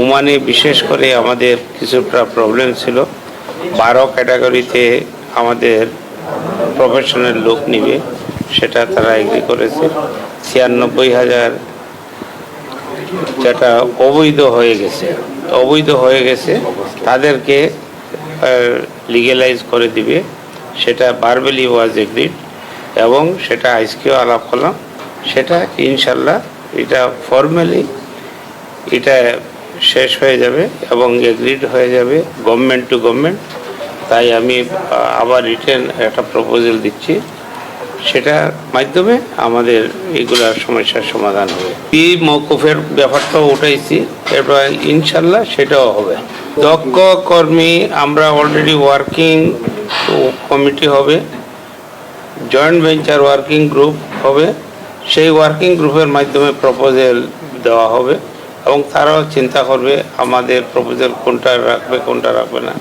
ওমানে বিশেষ করে আমাদের কিছুটা প্রবলেম ছিল। বারো ক্যাটাগরিতে আমাদের প্রফেশনাল লোক নিবে, সেটা তারা এগ্রি করেছে। ছিয়ানব্বই হাজার যেটা অবৈধ হয়ে গেছে। অবৈধ হয়ে গেছে, তাদেরকে লিগেলাইজ করে দিবে। সেটা বারবেলি ওয়াজ এগ্রিড এবং সেটা আজকেও আলাপ করলাম। সেটা ইনশাল্লাহ এটা ফর্মালি এটা শেষ হয়ে যাবে এবং এগ্রিড হয়ে যাবে গভর্নমেন্ট টু গভর্নমেন্ট তাই আমি আবার রিটার্ন একটা প্রপোজাল দিচ্ছি। সেটার মাধ্যমে আমাদের এইগুলার সমস্যার সমাধান হবে। এই মৌকুফের ব্যাপারটাও উঠাইছি, এরপর ইনশাল্লাহ সেটাও হবে। দক্ষ কর্মী, আমরা অলরেডি ওয়ার্কিং কমিটি হবে। জয়েন্ট ভেঞ্চার ওয়ার্কিং গ্রুপ হবে। সেই ওয়ার্কিং গ্রুপের মাধ্যমে প্রপোজাল দেওয়া হবে। এবং তারাও চিন্তা করবে আমাদের প্রপোজাল কোনটা রাখবে কোনটা রাখবে না।